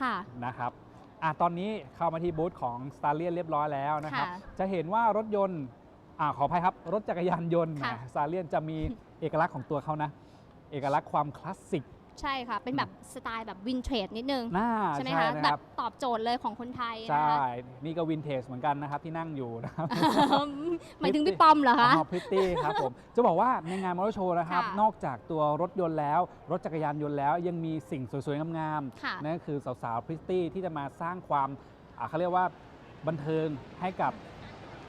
ค่ะ นะครับอะตอนนี้เข้ามาที่บูธของ s t a r l i o n เรียบร้อยแล้วนะครับ ค่ะจะเห็นว่ารถยนต์อ่าขออภัยครับ รถจักรยานยนต์ค่ะสตาร์เลียนจะมีเอกลักษณ์ของตัวเขานะ เอกลักษณ์ความคลาสสิก ใช่ค่ะ เป็นแบบสไตล์แบบวินเทรดนิดนึง น่าใช่ไหมใช่คะนะแบครับ บตอบโจทย์เลยของคนไทยใช่ นะคะ นี่ก็วินเทจเหมือนกันนะครับที่นั่งอยู่นะครับ หมายถึงพี่ป้อมเหรอคะพริตตี้ครับผม จะบอกว่าในงานมอเตอร์โชว์นะครับ ค่ะนอกจากตัวรถยนต์แล้ว รถจักรยานยนต์แล้วยังมีสิ่งสวยๆ งามค่ะๆนั่นก็คือสาวๆพริตตี้ที่จะมาสร้างความอ่าเขาเรียกว่าบันเทิงให้กับ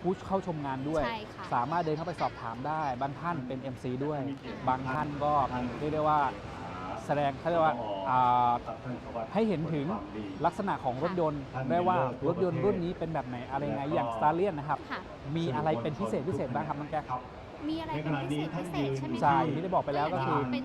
ผู้เข้าชมงานด้วย ใช่ค่ะ สามารถเดินเข้าไปสอบถามได้ บางท่านเป็น MC ด้วย บางท่านก็เรียกได้ว่า แสดงเขาเรียกว่าอ่าให้เห็นถึงลักษณะของรถยนต์ได้ว่ารถยนต์รุ่นนี้เป็นแบบไหนอะไรยังไงอย่าง s t a r l i o n นะครับค่ะมีอะไรเป็นพิเศษพิเศษบ้างครับน้องแก๊ก มีอะไรเป็นพิเศษพิเศษใช่ไหมใช่คะที่ได้บอกไปแล้วก็คือ เป็น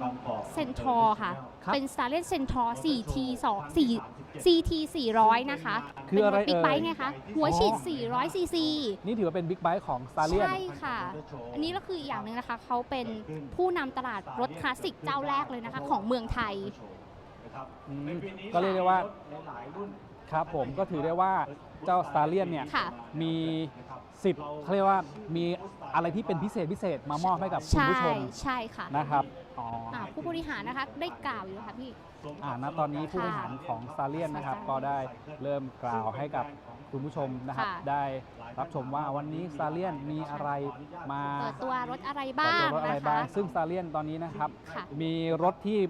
เซนทอร์ค่ะ ครับเป็น s t a r l i o n Centaur 4T 2 4 CT 400 นะคะคืออะไรเป็นรถบิ๊กเอ่ยไบค์ไงคะ หัวฉีด อ๋อ 400 ซีซี นี่ถือว่าเป็นบิ๊กไบค์ของ s t a r l i o n ใช่ค่ะ อันนี้ก็คืออีกอย่างหนึ่งนะคะ เขาเป็นผู้นำตลาดรถคลาสสิกเจ้าแรกเลยนะคะ ของเมืองไทย อืมก็เรียกได้ว่า ครับผมก็ถือได้ว่าเจ้า s t a r l i o n เนี่ยค่ะ มี สิทธิ์เขาเรียกว่ามีอะไรที่เป็นพิเศษพิเศษมามอบให้กับคุณใช่ผู้ชมใช่ค่ะนะครับอ๋ออ่าผู้บริหารนะคะได้กล่าวอยู่ค่ะพี่ อ่าณตอนนี้ผู้บริหารของ s t a r l i o n นะครับ ก็ได้เริ่มกล่าวให้กับคุณผู้ชมนะครับ ค่ะ ได้รับชมว่าวันนี้ s t a r l i o n มีอะไรมาเปิดตัวรถอะไรเปิดบ้าตังวรถอะไรนะบ้าคะ งซึ่ง s t a r l i o n ตอนนี้นะครับ ค่ะ มีรถที่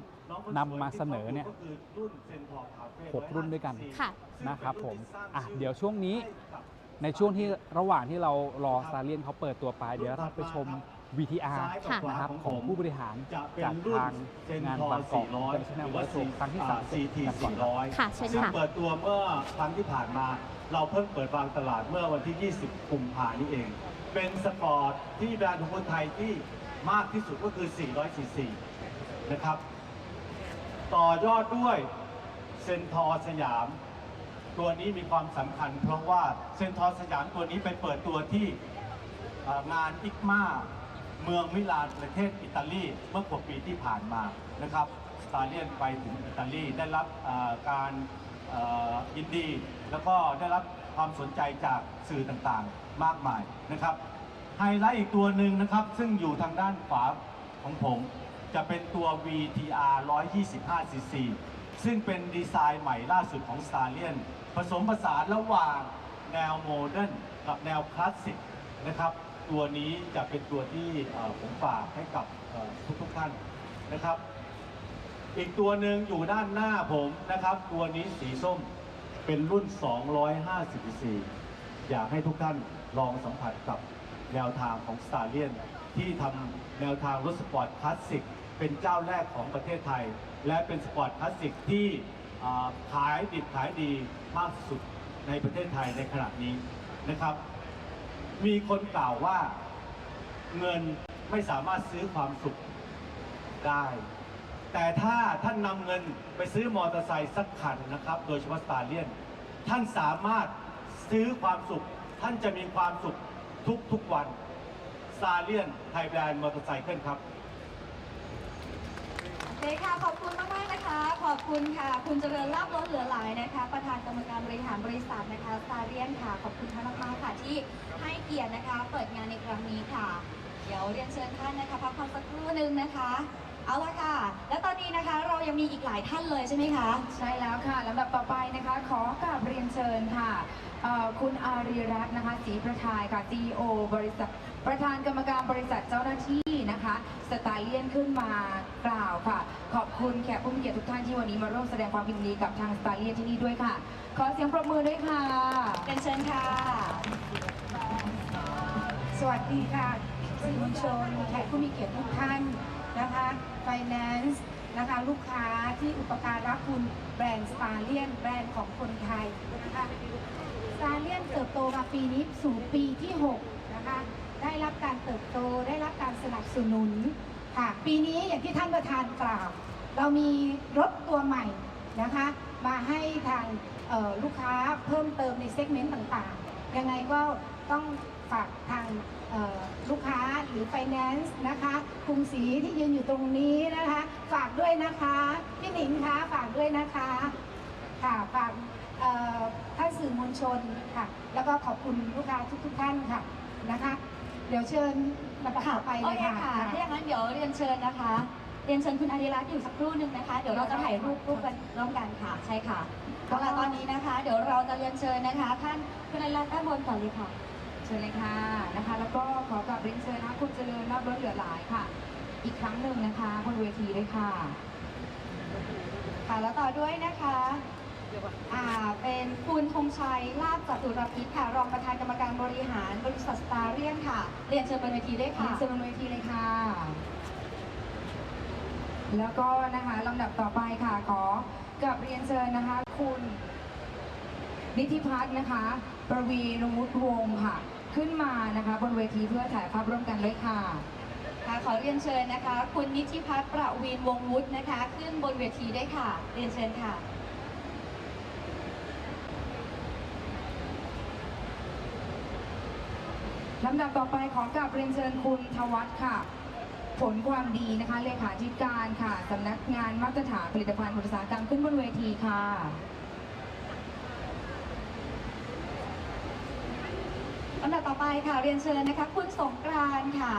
นำมาเสนอเนี่ยหกรุ่นด้วยกันค่ะ นะครับผมอะเดี๋ยวช่วงนี้ ในช่วงที่ระหว่างที่เรารอ s t a r l i o n เขาเปิดตัวไป เดี๋ยวเราไปชม VTR ค่ะนะครับของผู้บริหารจากทางงานบางกอก International Motor Show ครั้งที่ CT 30กันก่อนครับ400ค่ะเชิญซึ่งค่ะเปิดตัวเมื่อครั้งที่ผ่านมา เราเพิ่งเปิดวางตลาดเมื่อวันที่ 20 กุมภานี้เอง เป็นสปอร์ตที่แบรนด์ของคนไทยที่มากที่สุดก็คือ 400ซีซีนะครับ ต่อยอดด้วยเซนทอร์สยาม ตัวนี้มีความสำคัญ เพราะว่าเซนทอสยามตัวนี้ไปเปิดตัวที่งานอิกมาเมืองมิลานประเทศอิตาลีเมื่อกว่าปีที่ผ่านมานะครับสตาเลียนไปถึงอิตาลีได้รับการยินดี แล้วก็ได้รับความสนใจจากสื่อต่างๆมากมายนะครับไฮไลท์อีกตัวหนึ่งนะครับซึ่งอยู่ทางด้านขวาของผม จะเป็นตัว VTR 125 cc ซึ่งเป็นดีไซน์ใหม่ล่าสุดของ s t a r l i o n ผสมผสานระหว่างแนวโมเดิร์นกับแนวคลาสสิกนะครับ ตัวนี้จะเป็นตัวที่ผมฝากให้กับทุกทุกๆท่านนะครับ อีกตัวหนึ่งอยู่ด้านหน้าผมนะครับ ตัวนี้สีส้มเป็นรุ่น 250 cc อยากให้ทุกท่านลองสัมผัสกับแนวทางของ s t a r l i o n ที่ทำแนวทางรถสปอร์ตคลาสสิกเป็นเจ้าแรกของประเทศไทย และเป็นสปอร์ตคลาสสิกที่ ขายดิบขายดีมากสุดในประเทศไทยในขณะนี้นะครับ มีคนกล่าวว่าเงินไม่สามารถซื้อความสุขได้ แต่ถ้าท่านนำเงินไปซื้อมอเตอร์ไซค์สักคันนะครับ โดยเฉพาะสตาเลียน ท่านสามารถซื้อความสุข ท่านจะมีความสุขทุกทุกวันสตาเลียนไทยแบรนด์มอเตอร์ไซค์ครับเคค่ะ ขอบคุณมาก ๆ นะคะ ขอบคุณค่ะ คุณเจริญลาบล้นเหลือหลายนะคะ ประธานกรรมการบริหารบริษัทนะคะสตาเรียนค่ะ ขอบคุณท่านมากๆค่ะที่ให้เกียรตินะคะ เปิดงานในครั้งนี้ค่ะ เดี๋ยวเรียนเชิญท่านนะคะพักผ่อนสักครู่หนึ่งนะคะ เอาละค่ะ และตอนนี้นะคะเรายังมีอีกหลายท่านเลยใช่ไหมคะ ใช่แล้วค่ะลำดับต่อไปนะคะ ขอกราบเรียนเชิญค่ะเอ่อคุณอารีรัตน์นะคะศรีประทายค่ะ CEO บริษัท ประธานกรรมการบริษัทเจ้าหน้าที่นะคะสไตล์เลียนขึ้นมากล่าวค่ะ ขอบคุณแขกผู้มีเกียรติทุกท่านที่วันนี้มาร่วมแสดงความยินดีกับทางสไตล์เลียนที่นี่ด้วยค่ะ ขอเสียงปรบมือด้วยค่ะเรียนเชิญค่ะ สวัสดีค่ะสื่อมวลชนแขกผู้มีเกียรติทุกท่านนะคะไฟแนนซ์นะคะลูกค้าที่อุปการะคุณแบรนด์สตาร์เลียน แบรนด์ของคนไทยนะคะสตาร์เลียนเติบโตมาปีนี้สู่ปีที่ 6 นะคะ ได้รับการเติบโต ได้รับการสนับสนุนค่ะปีนี้อย่างที่ท่านประธานกล่าว เรามีรถตัวใหม่นะคะ มาให้ทางลูกค้าเพิ่มเติมในเซกเมนต์ต่างๆ ยังไงก็ต้องฝากทางลูกค้าหรือไฟแนนซ์นะคะกรุงศรีที่ยืนอยู่ตรงนี้นะคะ ฝากด้วยนะคะพี่หนิงคะฝากด้วยนะคะค่ะฝากท่านสื่อมวลชนค่ะ แล้วก็ขอบคุณลูกค้าทุกๆท่านค่ะนะคะ เดี๋ยวเชิญลำดับต่อไปเลโอยเคค่ะ ค่ะ ถ้าอย่างนั้นเดี๋ยวเรียนเชิญนะคะ เรียนเชิญคุณอาริรัตน์อยู่สักครู่หนึ่งนะคะ เดี๋ยวเราจะถ่ายรูปร่วมกันร่วมกันค่ะ ใช่ค่ะเอาล่ะตอนนี้นะคะ เดี๋ยวเราจะเรียนเชิญนะคะ ท่านคุณอาริรัตน์ด้านบนก่อนเลยค่ะ เชิญเลยค่ะนะคะ แล้วก็ขอกราบเรียนเชิญนะคะคุณเจริญรอบรถเหลือหลายค่ะ อีกครั้งหนึ่งนะคะบนเวทีด้วยค่ะ ค่ะแล้วต่อด้วยนะคะ อ่าเป็นคุณธงชัย ลาบจตุรพิษค่ะ รองประธานกรรมการบริหารบริษัทสตาร์เรียนค่ะ เรียนเชิญบนเวทีด้วยเรีค่ะยนเชิญบนเวทีเลยค่ะ แล้วก็นะคะลำดับต่อไปค่ะขอกราบเรียนเชิญนะคะ คุณนิติพัฒน์นะคะ ประวีรมุตวงศ์ค่ะ ขึ้นมานะคะบนเวทีเพื่อถ่ายภาพร่วมกันเลยค่ะค่ะขอเรียนเชิญนะคะ คุณนิติพัฒน์ประวีนวงศ์วุฒินะคะ ขึ้นบนเวทีได้วยค่ะ เรียนเชิญค่ะ ลำดับต่อไปขอกราบเรียนเชิญคุณทวัฒน์ค่ะ ผลความดีนะคะเลขาธิการค่ะสำนักงานมาตรฐานผลิตภัณฑ์อุตสาหกรรมขึ้นบนเวทีค่ะ ลำดับต่อไปค่ะเรียนเชิญนะคะคุณสงกรานต์ค่ะ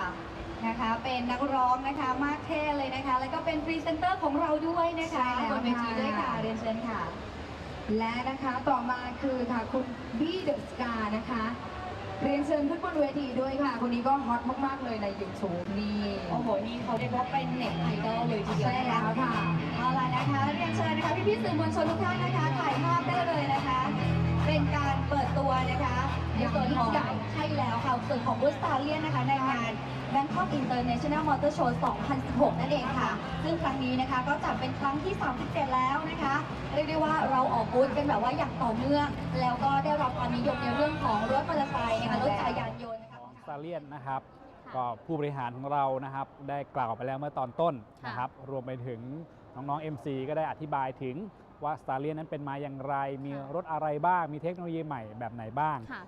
นะคะเป็นนักร้องนะคะมากเท่เลยนะคะ แล้วก็เป็นพรีเซนเตอร์ของเราด้วยนะคะใช่แล้วบนเวทีด้วยค่ะค่ะเรียนเชิญค่ะ และนะคะต่อมาคือค่ะคุณบี้เดอะสกานะคะ เรียนเชิญขึ้นบนเวทีด้วยค่ะ คนนี้ก็ฮอตมากๆเลยในยูทูบนี่โอ้โห นี่เขาเรียกว่าเป็นเน็ตไอดอลเลยทีเดียวใช่แล้วค่ะ เอาล่ะนะคะเรียนเชิญนะคะพี่ๆสื่อมวลชนทุกท่านนะคะ ถ่ายภาพได้เลยนะคะ เป็นการเปิดตัวนะคะในส่วนของอย่างยิ่งใหญ่ใช่แล้วค่ะส่วนของบูสตาเลียนนะคะในงาน Bangkok International Motor Show 2016 นั่นเองค่ะ ซึ่งครั้งนี้นะคะก็จัดเป็นครั้งที่ 37 แล้วนะคะ เรียกได้ว่าเราออกบูธกันแบบว่าอย่างต่อเนื่อง แล้วก็ได้รับความนิยมในเรื่องของรถมอเตอร์ไซค์นะคะรถจักรยานยนต์นะคะของสตาเลียนนะครับค่ะก็ผู้บริหารของเรานะครับ ได้กล่าวไปแล้วเมื่อตอนต้นค่ะนะครับ รวมไปถึงน้องๆ MC ก็ได้อธิบายถึงว่าสตาเลียนนั้นเป็นมาอย่างไร มีรถอะไรบ้าง มีเทคโนโลยีใหม่แบบไหนบ้างค่ะ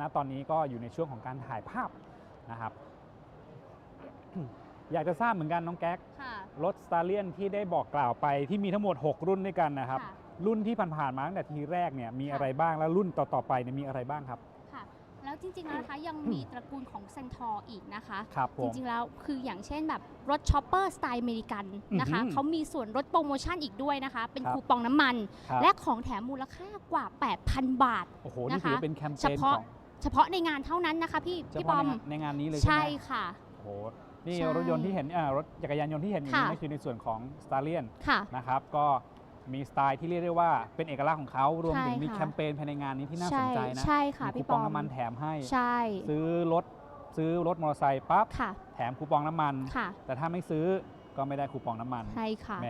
ณตอนนี้ก็อยู่ในช่วงของการถ่ายภาพ นะครับ อยากจะทราบเหมือนกันน้องแก๊ก ค่ะ รถสตาเลียนที่ได้บอกกล่าวไปที่มีทั้งหมด 6 รุ่นด้วยกันนะครับ ค่ะรุ่นที่ผ่านๆมาตั้งแต่ทีแรกเนี่ยมีค่ะ อะไรบ้างแล้วรุ่นต่อๆไปเนี่ยมีอะไรบ้างครับ ค่ะ แล้วจริงๆแล้วนะคะยังมีตระกูลของเซนทอร์อีกนะคะ ครับผจม ริงๆแล้วคืออย่างเช่นแบบรถช็อปเปอร์สไตล์อเมริกันนะคะอือหือเขามีส่วนลดโปรโมชั่นอีกด้วยนะคะ เป็นครับคูปองน้ำมัน ครับ และของแถมมูลค่ากว่า 8,000 บาท โอ้โหนี่นะคะถือเป็นแคมเปเฉญขพาะอง เฉพาะในงานเท่านั้นนะคะพี่เฉพี่บพาะอมในงานในงานนี้เลยใช่ใช่ไหมค่ะโอ้โหนี่ใช่รถยนต์ที่เห็นอ่ารถจักรยานยนต์ที่เห็นอยู่นี่ค่ะนี่คือในส่วนของ s t a r l i o n ค่ะนะครับก็มีสไตล์ที่เรียกได้ว่าเป็นเอกลักษณ์ของเขารวมถึงใช่มีค่ะแคมเปญภายในงานนี้ที่น่าสใช่นใจนะใช่ค่ะมีคูพี่ปปอองมน้ำมันแถมให้ใช่ซื้อรถซื้อรถมอเตอร์ไซค์ปั๊บค่ะแถมคูปองน้ำมันค่ะแต่ถ้าไม่ซื้อ ก็ไม่ได้คูปองน้ำมันใช่ค่ะ แหม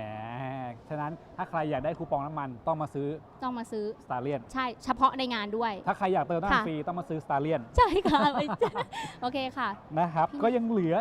ฉะนั้นถ้าใครอยากได้คูปองน้ำมันต้องมาซื้อต้องมาซื้อ s t a r l i o n ใช่เฉพาะในงานด้วย ถ้าใครอยากเติมน้ำมันค่ะ ฟรีต้องมาซื้อ s t a r l i o n ใช่ค่ะ โอเคค่ะ นะครับ ก็ยังเหลือ